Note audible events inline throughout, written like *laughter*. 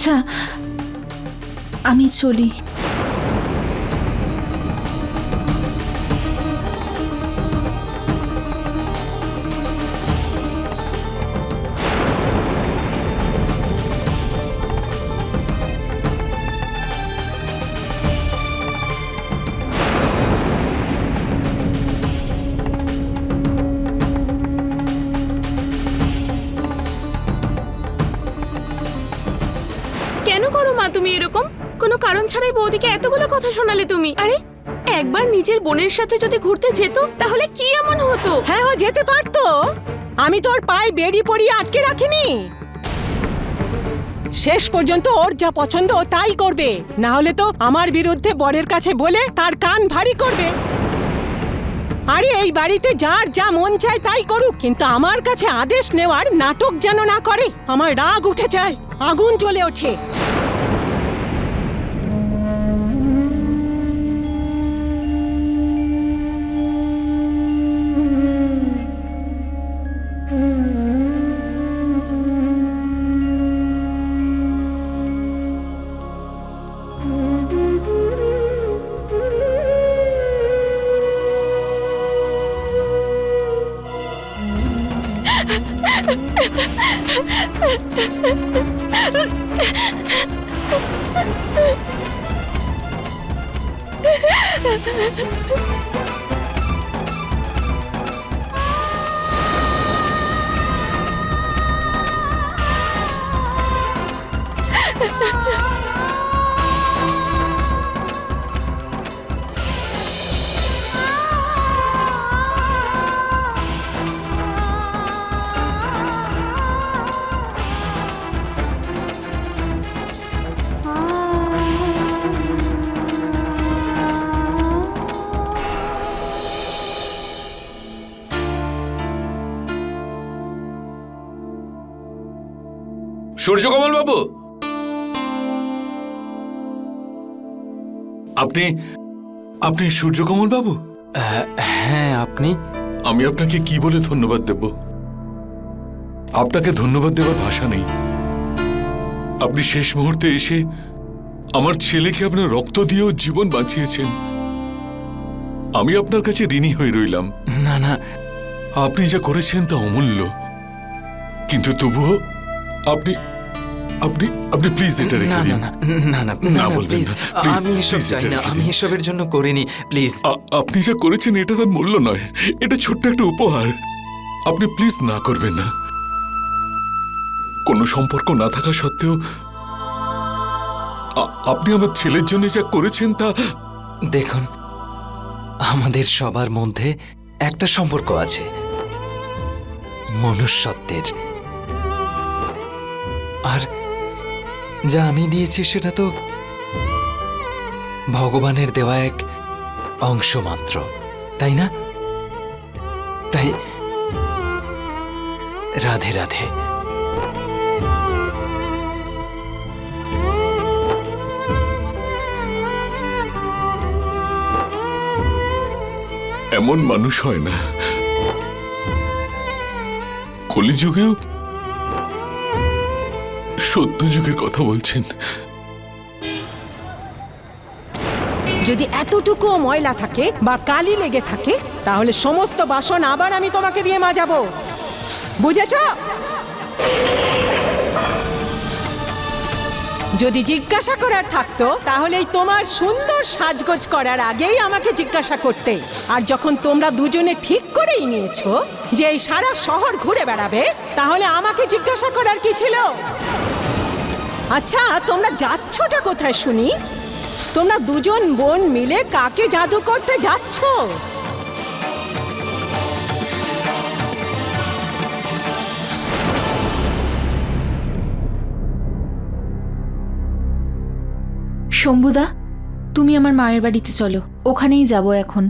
আচ্ছা আমি চলি। কারণ ছাড়াই বৌদিকে এতগুলো কথা শোনালে তুমি। আরে, একবার নিজের বোনের সাথে যদি ঘুরতে যেত, তাহলে কি এমন হতো? হ্যাঁ ও যেতে পারতো। আমি তো তোর পায়ে বেড়ি পড়িয়ে আটকে রাখিনি। শেষ পর্যন্ত ওর যা পছন্দ তাই করবে। না হলে তো আমার বিরুদ্ধে বরের কাছে বলে তার কান ভারী করবে। আরে, এই বাড়িতে যার যা মন চায় তাই করুক, কিন্তু আমার কাছে আদেশ নেওয়ার নাটক যেন না করে, আমার রাগ উঠে যায়, আগুন জ্বলে ওঠে। Ha ha ha! সূর্যকমল বাবু। আপনি আপনি সূর্যকমল বাবু? হ্যাঁ আপনি? আমি আপনাকে কি বলে ধন্যবাদ দেব? আপনাকে ধন্যবাদ দেওয়ার ভাষা নেই। আপনি শেষ মুহূর্তে এসে আমার ছেলেকে আপনার রক্ত দিয়েও জীবন বাঁচিয়েছেন। আমি আপনার কাছে ঋণী হয়ে রইলাম। না না। আপনি যা করেছেন তা অমূল্য। কিন্তু তবুও আপনি আপনি আপনি প্লিজ এটা রেখে না দিন। না না না না, বলবেন প্লিজ না। আমি এসব চাই না আমি এসবের জন্য করিনি প্লিজ আপনি যা করেছেন এটা তার মূল্য নয় এটা ছোট্ট একটা উপহার। আপনি প্লিজ না করবেন না। কোনো সম্পর্ক না থাকা সত্ত্বেও আপনি আমার ছেলের জন্য যা করেছেন তা দেখুন আমাদের সবার মধ্যে একটা সম্পর্ক আছে। মনুষ্যত্বের। আর যা আমি দিয়েছি সেটা তো ভগবানের দেওয়া এক অংশ মাত্র তাই না? তাই রাধে রাধে। এমন মানুষ হয় না। কলিযুগেও সত্য যুগের কথা বলছেন। যদি এতটুকু ময়লা থাকে বা কালি লেগে থাকে, তাহলে সমস্ত বাসন আবার আমি তোমাকে দিয়ে মাজাবো। বুঝেছ? যদি জিজ্ঞাসা করার থাকতো, তাহলেই তোমার সুন্দর সাজগোজ করার আগেই আমাকে জিজ্ঞাসা করতে। আর যখন তোমরা দুজনে ঠিক করেই নিয়েছো যে এই সারা শহর ঘুরে বেড়াবে, তাহলে আমাকে জিজ্ঞাসা করার কি ছিল? আচ্ছা তোমরা যাচ্ছটা কোথায় শুনি? তোমরা দুজন বোন মিলে কাকে জাদু করতে যাচ্ছ? শম্ভুদা, তুমি আমার মায়ের বাড়িতে চলো। ওখানেই যাব এখন।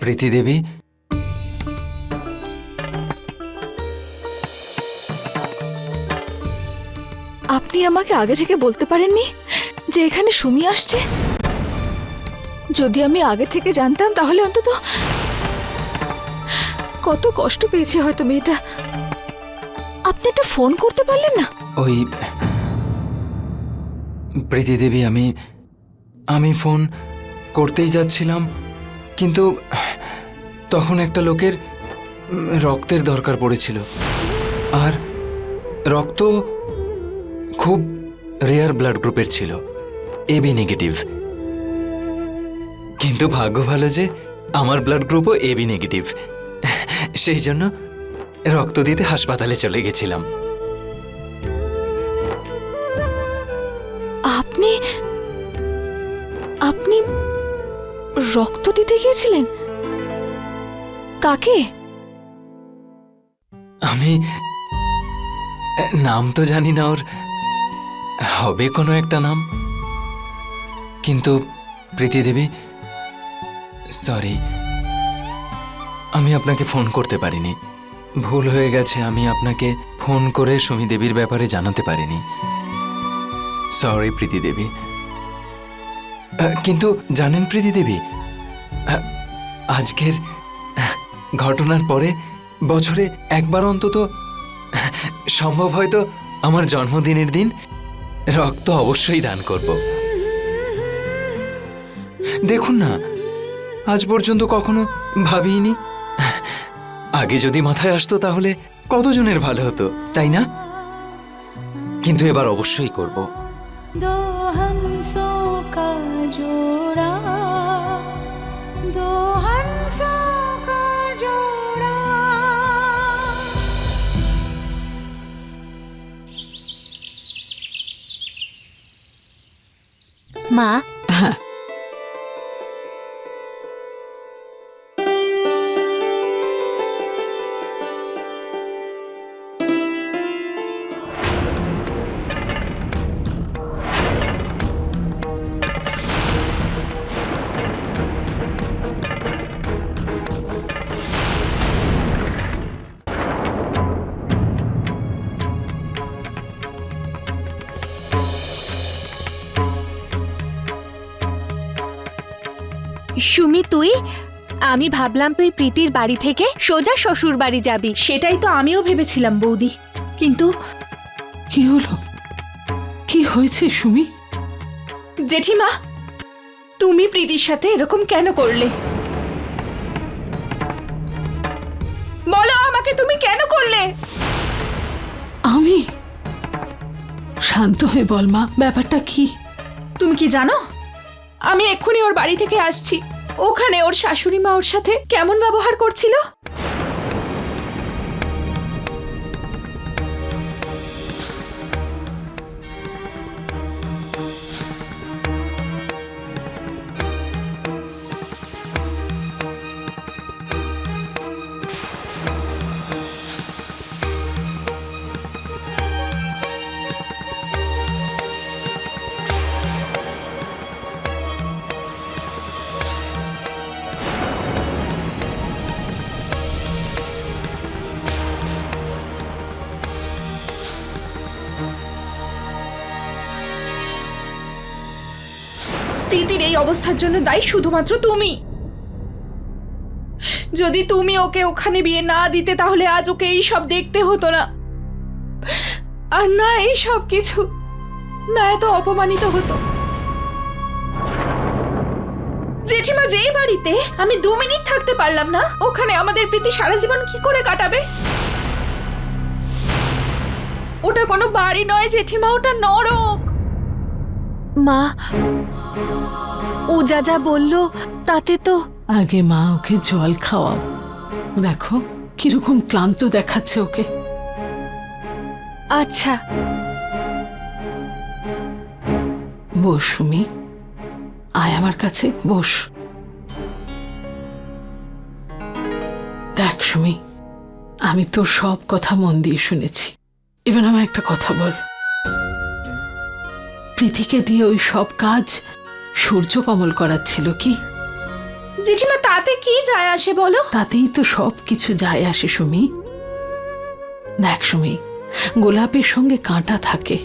প্রীতি দেবী। আপনি আমাকে আগে থেকে বলতে পারেননি যে এখানে সুমি আসছে? যদি আমি আগে থেকে জানতাম তাহলে অন্তত কত কষ্ট পেয়েছে হয়তো মেয়েটা। আপনি একটা ফোন করতে পারলেন না? ওই প্রীতি দেবী আমি আমি ফোন করতেই যাচ্ছিলাম কিন্তু তখন একটা লোকের রক্তের দরকার পড়েছিল। আর রক্ত খুব রেয়ার ব্লাড গ্রুপের ছিল এবি নেগেটিভ কিন্তু ভাগ্য ভালো যে আমার ব্লাড গ্রুপও এবি নেগেটিভ সেই জন্য রক্ত দিতে হাসপাতালে চলে গেছিলাম। আপনি আপনি রক্ত দিতে গিয়েছিলেন? কাকে? আমি, নাম তো জানি না ওর। হবে কোনো একটা নাম। কিন্তু, প্রীতি দেবী, সরি, আমি আপনাকে ফোন করতে পারিনি। ভুল হয়ে গেছে, আমি আপনাকে ফোন করে সুমি দেবীর ব্যাপারে জানাতে পারিনি। সরি, প্রীতি দেবী। কিন্তু, জানেন প্রীতি দেবী আজকের ঘটনার পরে বছরে একবার অন্তত, সম্ভব হয়তো আমার জন্মদিনের দিন রক্ত অবশ্যই দান করব। দেখুন না, আজ পর্যন্ত কখনো ভাবিনি আগে যদি মাথায় আসতো তাহলে কতজনের ভালো হতো, তাই না? কিন্তু এবার অবশ্যই করব। দোহন কাজো। মা সুমি তুই? আমি ভাবলাম তুই প্রীতির বাড়ি থেকে সোজা শ্বশুর বাড়ি যাবি। সেটাই তো আমিও ভেবেছিলাম বৌদি। কিন্তু কি হলো? কি হয়েছে সুমি? জেঠিমা তুমি প্রীতির সাথে এরকম কেন করলে? বলো আমাকে তুমি কেন করলে? আমি? শান্ত হয়ে বল মা ব্যাপারটা কি? তুমি কি জানো? আমি এক্ষুনি ওর বাড়ি থেকে আসছি। ওখানে ওর শাশুড়ি মা ওর সাথে কেমন ব্যবহার করছিল? অবস্থার জন্য দায়ী শুধুমাত্র তুমি। যদি তুমি ওকে ওখানে বিয়ে না দিতে, তাহলে আজ ওকে এই সব দেখতে হতো না। আর না এই সব কিছু, না এত অপমানিত হতো। জেঠিমা যেই বাড়িতে আমি দু মিনিট থাকতে পারলাম না, ওখানে আমাদের প্রীতি সারা জীবন কি করে কাটাবে? ওটা কোনো বাড়ি নয় জেঠিমা, ওটা নরক। মা ও যা যা বলল তাতে তো আগে মা ওকে জল খাওয়াও। দেখো কীরকম ক্লান্ত দেখাচ্ছে ওকে। আচ্ছা। বস সুমি আয় আমার কাছে বস। দেখ সুমি আমি তোর সব কথা মন দিয়ে শুনেছি। এবার আমার একটা কথা বল। প্রীতিকে দিয়ে ওই সব কাজ সূর্য কমল করাচ্ছিল কি? জেঠিমা তাতে কি যায় আসে বলো? তাতেই তো সব কিছু যায় আসে সুমি। দেখ সুমি গোলাপের সঙ্গে কাঁটা থাকে।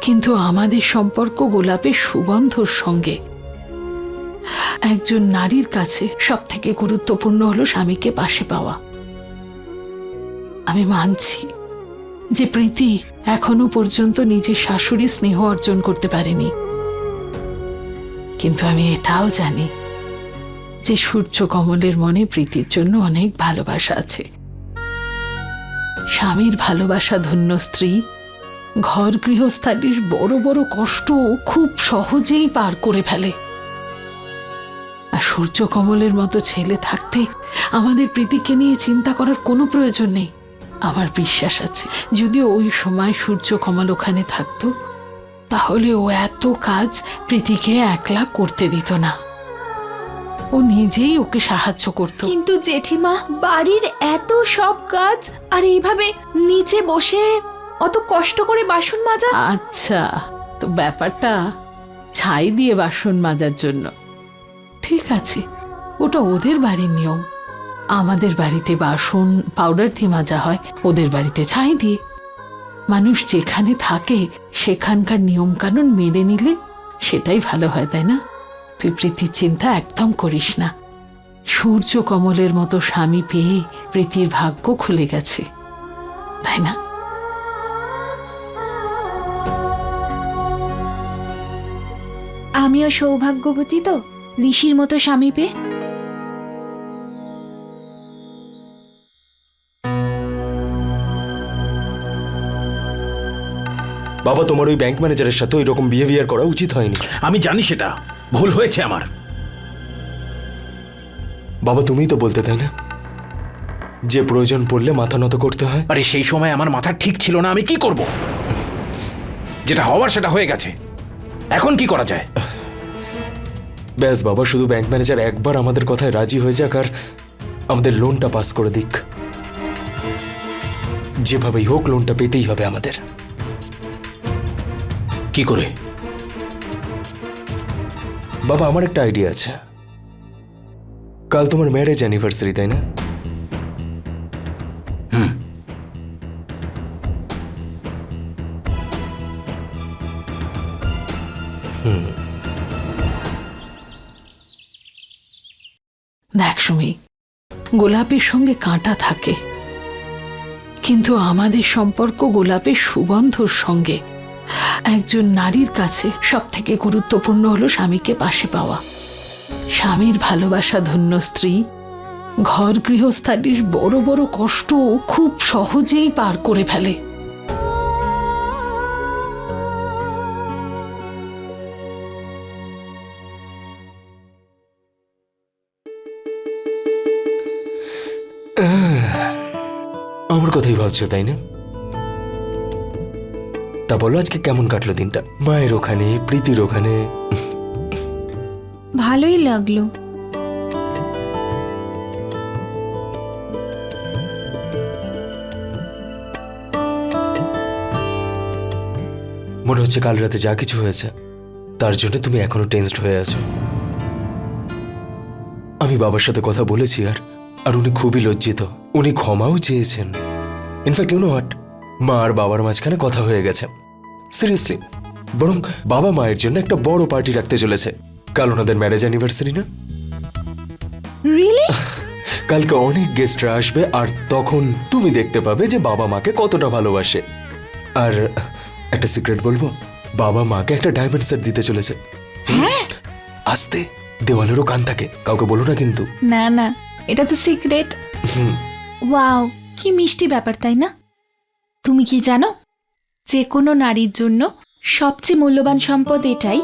কিন্তু আমাদের সম্পর্ক গোলাপের সুগন্ধর সঙ্গে। একজন নারীর কাছে সব থেকে গুরুত্বপূর্ণ হলো স্বামীকে পাশে পাওয়া। আমি মানছি যে প্রীতি এখনও পর্যন্ত নিজের শাশুড়ি স্নেহ অর্জন করতে পারেনি। কিন্তু আমি এটাও জানি যে সূর্য কমলের মনে প্রীতির জন্য অনেক ভালোবাসা আছে। স্বামীর ভালোবাসা ধন্য স্ত্রী, ঘর গৃহস্থালির বড় বড় কষ্ট খুব সহজেই পার করে ফেলে। আর সূর্য কমলের মতো ছেলে থাকতে আমাদের প্রীতিকে নিয়ে চিন্তা করার কোনো প্রয়োজন নেই। আমার বিশ্বাস আছে যদি ওই সময় সূর্য কমল ওখানে থাকতো তাহলে ও এত কাজ প্রীতিকে একলা করতে দিত না। ও নিজেই ওকে সাহায্য করত। কিন্তু জেঠিমা বাড়ির এত সব কাজ আর এইভাবে নিচে বসে অত কষ্ট করে বাসন মাজা? আচ্ছা তো ব্যাপারটা ছাই দিয়ে বাসন মাজার জন্য। ঠিক আছে ওটা ওদের বাড়ির নিয়ম। আমাদের বাড়িতে বাসন পাউডার দিয়ে মাজা হয় ওদের বাড়িতে ছাই দিয়ে। মানুষ যেখানে থাকে, সেখানকার নিয়মকানুন মেনে নিলে সেটাই ভালো হয়, তাই না? তুই প্রীতির চিন্তা একদম করিস না। সূর্য কমলের মতো স্বামী পেয়ে প্রীতির ভাগ্য খুলে গেছে, তাই না? আমিও সৌভাগ্যবতী তো, ঋষির মতো স্বামী পেয়ে। বাবা তোমার ওই ব্যাংক ম্যানেজারের সাথে ওই রকম বিহেভিয়ার করা উচিত হয়নি। আমি জানি সেটা। ভুল হয়েছে আমার। বাবা তুমিই তো বলতে তাই না? যে প্রয়োজন পড়লে মাথা নত করতে হয়। আরে সেই সময় আমার মাথা ঠিক ছিল না আমি কি করব? যেটা হওয়ার সেটা হয়ে গেছে। এখন কি করা যায়? ব্যাস বাবা শুধু ব্যাংক ম্যানেজার একবার আমাদের কথায় রাজি হয়ে যাক আর আমাদের লোনটা পাস করে দিক। যেভাবেই হোক লোনটা পেতেই হবে আমাদের। কি করে? বাবা আমার একটা আইডিয়া আছে। কাল তোমার ম্যারেজ অ্যানিভার্সারি তাই না? দেখ সুমি গোলাপের সঙ্গে কাঁটা থাকে। কিন্তু আমাদের সম্পর্ক গোলাপের সুগন্ধর সঙ্গে। একজন নারীর কাছে সব থেকে গুরুত্বপূর্ণ হলো স্বামীকে পাশে পাওয়া। স্বামীর ভালোবাসা ধন্য স্ত্রী। ঘর গৃহস্থালির বড় বড় কষ্ট খুব সহজেই পার করে ফেলে। আমার কথাই ভাবছ, তাই না? তা বলো আজকে কেমন কাটলো দিনটা? মায়ের ওখানে প্রীতির ওখানে? ভালোই লাগল। মনে হচ্ছে কাল রাতে যা কিছু হয়েছে তার জন্য তুমি এখনও টেন্সড হয়ে আছো। আমি বাবার সাথে কথা বলেছি আর আর উনি খুবই লজ্জিত। উনি ক্ষমাও চেয়েছেন। ইনফ্যাক্ট ইউ নো হোয়াট মা আর বাবার মাঝখানে কথা হয়ে গেছে। সিরিয়াসলি বরং বাবা মায়ের জন্য একটা বড় পার্টি রাখতে চলেছে। কাল ওনাদের ম্যারেজ অ্যানিভার্সারি না? কালকে অনেক গেস্টরা আসবে আর তখন তুমি দেখতে পাবে যে বাবা মাকে কতটা ভালোবাসে। আর একটা সিক্রেট বলব বাবা মাকে একটা ডায়মন্ড সেট দিতে চলেছে। আসতে দেওয়ালেরও কান থাকে কাউকে বলো না কিন্তু। না না এটা তো সিক্রেট ওয়াও কি মিষ্টি ব্যাপার তাই না? তুমি কি জানো? যে কোনো নারীর জন্য সবচেয়ে মূল্যবান সম্পদ এটাই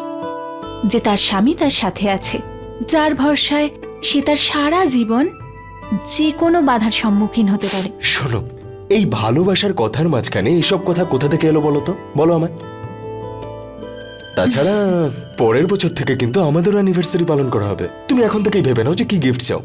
যে তার স্বামী তার সাথে আছে। যার ভরসায় সে তার সারা জীবন যে কোনো বাধার সম্মুখীন হতে পারে। শোনো এই ভালোবাসার কথার মাঝখানে এসব কথা কোথা থেকে এলো বলো তো? বলো আমায়। তাছাড়া পরের বছর থেকে কিন্তু আমাদেরও অ্যানিভার্সারি পালন করা হবে। তুমি এখন থেকেই ভেবে নাও যে কি গিফট চাও।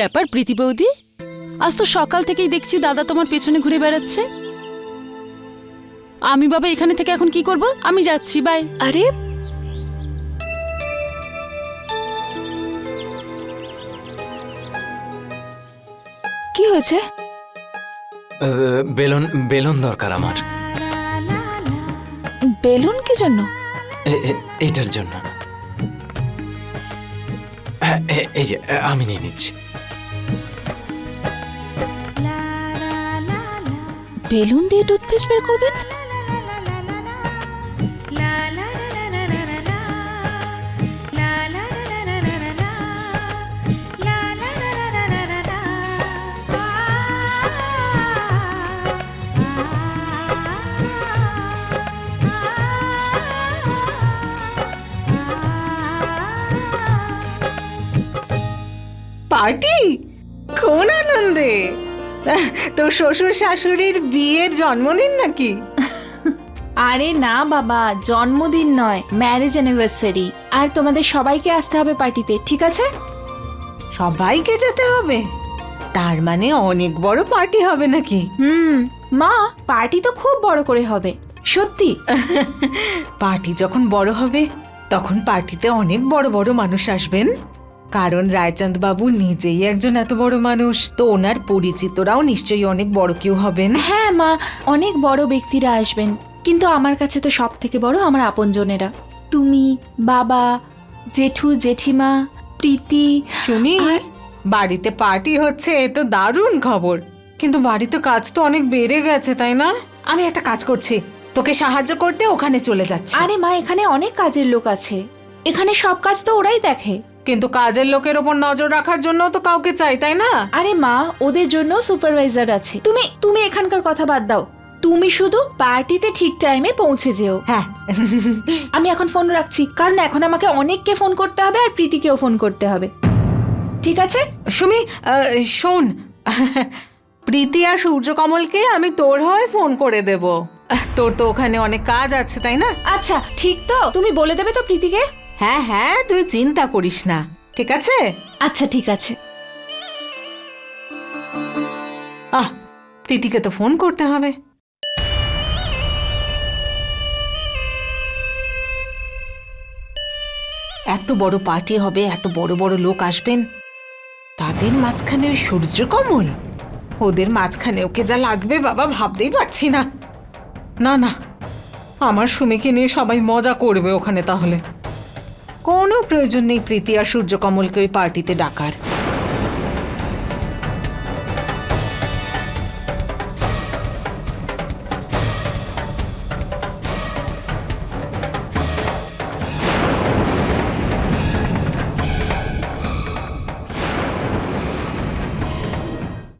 ব্যাপার প্রীতি বৌদি? আজ তো সকাল থেকেই দেখছি দাদা তোমার পেছনে ঘুরে বেড়াচ্ছে। আমি বাবা এখানে থেকে এখন কি করব? আমি যাচ্ছি বাই। আরে কি হয়েছে? আহ, বেলুন বেলুন দরকার আমার। বেলুন কি জন্য? এটার জন্য। হ্যাঁ, এই যে আমি নিয়ে নিচ্ছি। বেলুন দিয়ে টুথপেস্ট বের করবেন? পার্টি? কোন আনন্দে। *laughs* তো শ্বশুর শাশুড়ির বিয়ের জন্মদিন নাকি? *laughs* আরে না বাবা জন্মদিন নয় ম্যারেজ অ্যানিভার্সারি আর তোমাদের সবাইকে আসতে হবে পার্টিতে ঠিক আছে? সবাইকে যেতে হবে? তার মানে অনেক বড় পার্টি হবে নাকি? হুম মা পার্টি তো খুব বড় করে হবে সত্যি। *laughs* পার্টি যখন বড় হবে তখন পার্টিতে অনেক বড় বড় মানুষ আসবেন। কারণ রায়চাঁদ বাবু নিজেই একজন এত বড় মানুষ তো ওনার পরিচিতরাও নিশ্চয়ই অনেক বড় কেউ হবেন। হ্যাঁ মা অনেক বড় ব্যক্তিরা আসবেন। কিন্তু আমার কাছে তো সব থেকে বড় আমার আপনজনেরা। তুমি বাবা জেঠু জেঠিমা প্রীতি শুনি বাড়িতে পার্টি হচ্ছে এ তো দারুণ খবর। কিন্তু বাড়িতে কাজ তো অনেক বেড়ে গেছে তাই না? আমি একটা কাজ করছি তোকে সাহায্য করতে ওখানে চলে যাচ্ছি। আরে মা এখানে অনেক কাজের লোক আছে। এখানে সব কাজ তো ওরাই দেখে। কিন্তু কাজের লোকের ওপর নজর রাখার জন্য তো কাউকে চাই তাই না? আরে মা ওদের জন্য সুপারভাইজার আছে। তুমি তুমি এখানকার কথা বাদ দাও। তুমি শুধু পার্টিতে ঠিক টাইমে পৌঁছে যেও। হ্যাঁ। *laughs* আমি এখন ফোন রাখছি কারণ এখন আমাকে অনেককে ফোন করতে হবে আর প্রীতিকেও ফোন করতে হবে। ঠিক আছে? সুমি আহ, শোন। প্রীতি আর সূর্যকমলকে আমি তোর হয়ে ফোন করে দেব। আহ, তোর তো ওখানে অনেক কাজ আছে তাই না? আচ্ছা ঠিক তো। তুমি বলে দেবে তো প্রীতিকে? হ্যাঁ হ্যাঁ তুই চিন্তা করিস না। ঠিক আছে? আচ্ছা ঠিক আছে। আহ প্রীতিকে তো ফোন করতে হবে। এত বড় পার্টি হবে এত বড় বড় লোক আসবেন। তাদের মাঝখানে ওই সূর্যকমল ওদের মাঝখানে ওকে যা লাগবে বাবা ভাবতেই পারছি না। না না আমার সুমিকে নিয়ে সবাই মজা করবে ওখানে তাহলে। কোনো প্রয়োজন নেই প্রীতি আর সূর্যকমলকে ওই পার্টিতে ডাকার।